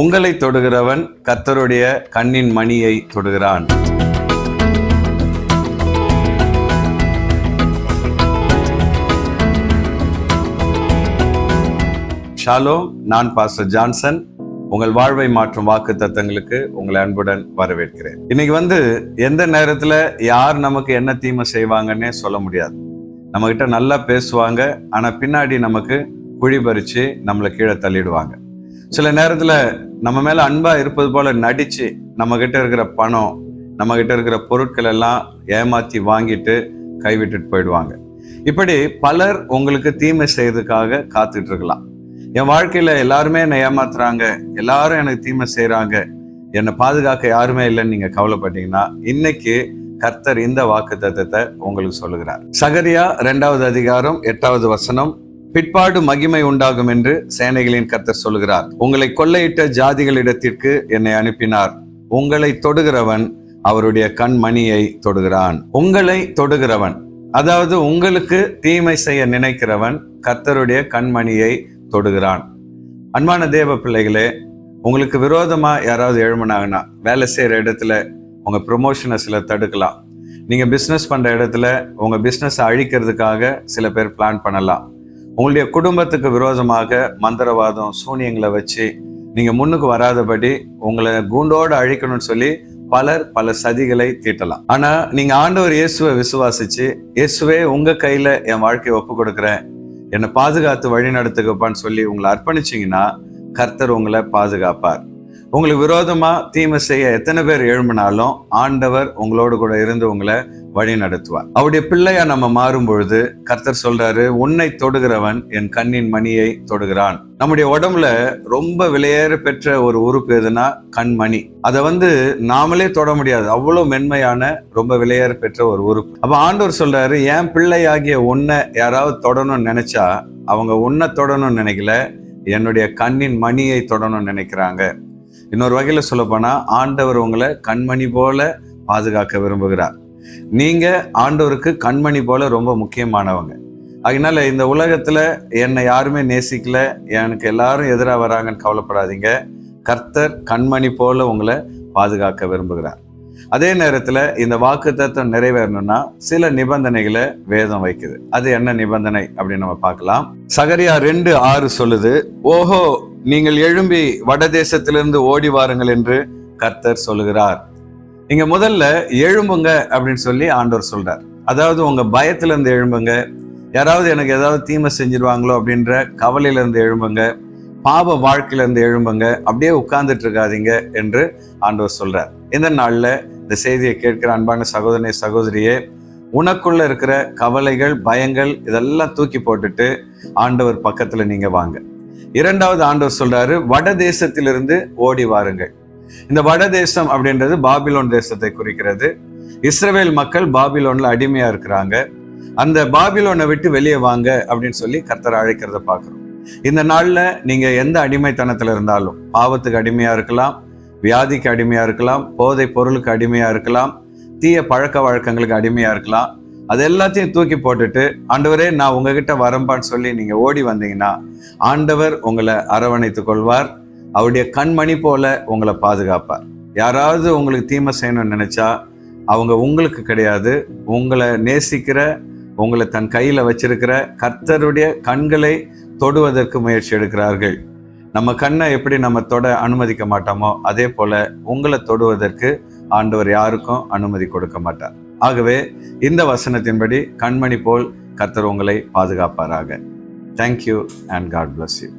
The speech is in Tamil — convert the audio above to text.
உங்களை தொடுகிறவன் கத்தருடைய கண்ணின் மணியை தொடுகிறான். ஷாலோ நான் பாஸ்டர் ஜான்சன். உங்கள் வாழ்வை மாற்றும் வாக்கு தத்தங்களுக்கு உங்களை அன்புடன் வரவேற்கிறேன். இன்னைக்கு வந்து எந்த நேரத்துல யார் நமக்கு என்ன தீமை செய்வாங்கன்னே சொல்ல முடியாது. நம்ம கிட்ட நல்லா பேசுவாங்க ஆனா பின்னாடி நமக்கு குழி பறிச்சு நம்மளை கீழே தள்ளிடுவாங்க. சில நேரத்துல நம்ம மேல அன்பா இருப்பது போல நடிச்சு நம்ம கிட்ட இருக்கிற பணம் நம்ம கிட்ட இருக்கிற பொருட்கள் எல்லாம் ஏமாத்தி வாங்கிட்டு கைவிட்டுட்டு போயிடுவாங்க. இப்படி பலர் உங்களுக்கு தீமை செய்யறதுக்காக காத்துட்டு இருக்கலாம். என் வாழ்க்கையில எல்லாருமே என்னை ஏமாத்துறாங்க எல்லாரும் எனக்கு தீமை செய்யறாங்க. என்னை பாதுகாக்க யாருமே இல்லைன்னு நீங்க கவலைப்பட்டீங்கன்னா இன்னைக்கு கர்த்தர் இந்த வாக்கு தத்துவத்தை உங்களுக்கு சொல்லுகிறார். சகரியா ரெண்டாவது அதிகாரம் எட்டாவது வசனம் பிற்பாடு மகிமை உண்டாகும் என்று சேனைகளின் கர்த்தர் சொல்லுகிறார். உங்களை கொள்ளையிட்ட ஜாதிகளிடத்திற்கு என்னை அனுப்பினார். உங்களை தொடுகிறவன் அவருடைய கண்மணியை தொடுகிறான். உங்களை தொடுகிறவன் அதாவது உங்களுக்கு தீமை செய்ய நினைக்கிறவன் கர்த்தருடைய கண்மணியை தொடுகிறான். அன்பான தேவ பிள்ளைகளே உங்களுக்கு விரோதமாக யாராவது எழுமனாங்கன்னா வேலை செய்கிற இடத்துல உங்கள் ப்ரொமோஷனை சில தடுக்கலாம். நீங்கள் பிஸ்னஸ் பண்ணுற இடத்துல உங்கள் பிஸ்னஸை அழிக்கிறதுக்காக சில பேர் பிளான் பண்ணலாம். உங்களுடைய குடும்பத்துக்கு விரோதமாக மந்திரவாதம் சூனியங்களை வச்சு நீங்கள் முன்னுக்கு வராதபடி உங்களை கூண்டோடு அழிக்கணும்னு சொல்லி பலர் பல சதிகளை தீட்டலாம். ஆனா நீங்க ஆண்டவர் இயேசுவை விசுவாசிச்சு இயேசுவே உங்க கையில என் வாழ்க்கையை ஒப்பு கொடுக்குறேன் என்னை பாதுகாத்து வழி நடத்துக்கப்பான்னு சொல்லி உங்களை அர்ப்பணிச்சிங்கன்னா கர்த்தர் உங்களை பாதுகாப்பார். உங்களுக்கு விரோதமா தீமை செய்ய எத்தனை பேர் எழும்பினாலும் ஆண்டவர் உங்களோடு கூட இருந்து உங்களை வழி நடத்துவார். அவருடைய பிள்ளையா நம்ம மாறும் பொழுது கர்த்தர் சொல்றாரு உன்னை தொடுகிறவன் என் கண்ணின் மணியை தொடுகிறான். நம்முடைய உடம்புல ரொம்ப விலையேற பெற்ற ஒரு உறுப்பு எதுனா கண்மணி அதை வந்து நாமளே தொட முடியாது. அவ்வளவு மென்மையான ரொம்ப விலையேற பெற்ற ஒரு உறுப்பு. அப்ப ஆண்டவர் சொல்றாரு என் பிள்ளையாகிய உன்னை யாராவது தொடணும்னு நினைச்சா அவங்க உன்னை தொடணும்னு நினைக்கல என்னுடைய கண்ணின் மணியை தொடணும்னு நினைக்கிறாங்க. இன்னொரு வகையில சொல்ல போனா ஆண்டவர் உங்களை கண்மணி போல பாதுகாக்க விரும்புகிறார். நீங்க ஆண்டவருக்கு கண்மணி போல ரொம்ப முக்கியமானவங்க. அதனால இந்த உலகத்துல என்னை யாருமே நேசிக்கல எனக்கு எல்லாரும் எதிராக வராங்கன்னு கவலைப்படாதீங்க. கர்த்தர் கண்மணி போல உங்களை பாதுகாக்க விரும்புகிறார். அதே நேரத்துல இந்த வாக்கு தத்துவம் நிறைவேறணும்னா சில நிபந்தனைகளை வேதம் வைக்குது. அது என்ன நிபந்தனை அப்படின்னு நம்ம பார்க்கலாம். சகரியா ரெண்டு ஆறு சொல்லுது ஓஹோ நீங்கள் எழும்பி வடதேசத்திலிருந்து ஓடி வாருங்கள் என்று கர்த்தர் சொல்லுகிறார். நீங்க முதல்ல எழும்புங்க அப்படின்னு சொல்லி ஆண்டவர் சொல்றார். அதாவது உங்க பயத்துல இருந்து எழும்புங்க. யாராவது எனக்கு ஏதாவது தீமை செஞ்சிருவாங்களோ அப்படின்ற கவலையில இருந்து எழும்புங்க. பாவ வாழ்க்கையில இருந்து எழும்புங்க. அப்படியே உட்கார்ந்துட்டு இருக்காதீங்க என்று ஆண்டவர் சொல்றார். இந்த நாள்ல இந்த செய்தியை கேட்கிற அன்பான சகோதரனை சகோதரியே உனக்குள்ள இருக்கிற கவலைகள் பயங்கள் இதெல்லாம் தூக்கி போட்டுட்டு ஆண்டவர் பக்கத்துல நீங்க வாங்க. இரண்டாவது ஆண்டவர் சொல்றாரு வட தேசத்திலிருந்து ஓடி வாருங்கள். இந்த வட தேசம் அப்படின்றது பாபிலோன் தேசத்தை குறிக்கிறது. இஸ்ரவேல் மக்கள் பாபிலோன்ல அடிமையா இருக்கிறாங்க. அந்த பாபிலோனை விட்டு வெளியே வாங்க அப்படின்னு சொல்லி கர்த்தர் அழைக்கிறத பார்க்கிறோம். இந்த நாள்ல நீங்க எந்த அடிமைத்தனத்துல இருந்தாலும் பாவத்துக்கு அடிமையா இருக்கலாம் வியாதிக்கு அடிமையா இருக்கலாம் போதை பொருளுக்கு அடிமையா இருக்கலாம் தீய பழக்க வழக்கங்களுக்கு அடிமையா இருக்கலாம் அது எல்லாத்தையும் தூக்கி போட்டுட்டு ஆண்டவரே நான் உங்ககிட்ட வரம்பான்னு சொல்லி நீங்க ஓடி வந்தீங்கன்னா ஆண்டவர் உங்களை அரவணைத்துக் கொள்வார் அவருடைய கண்மணி போல உங்களை பாதுகாப்பார் யாராவது உங்களுக்கு தீமை செய்யணும்னு நினைச்சா அவங்க உங்களுக்கு கிடையாது. உங்களை நேசிக்கிற உங்களை தன் கையில் வச்சிருக்கிற கர்த்தருடைய கண்களை தொடுவதற்கு முயற்சி எடுக்கிறார்கள். நம்ம கண்ணை எப்படி நம்ம தொட அனுமதிக்க மாட்டோமோ அதே போல உங்களை தொடுவதற்கு ஆண்டவர் யாருக்கும் அனுமதி கொடுக்க மாட்டார். ஆகவே இந்த வசனத்தின்படி கண்மணி போல் கர்த்தர் உங்களை பாதுகாப்பாராக. Thank you and God bless you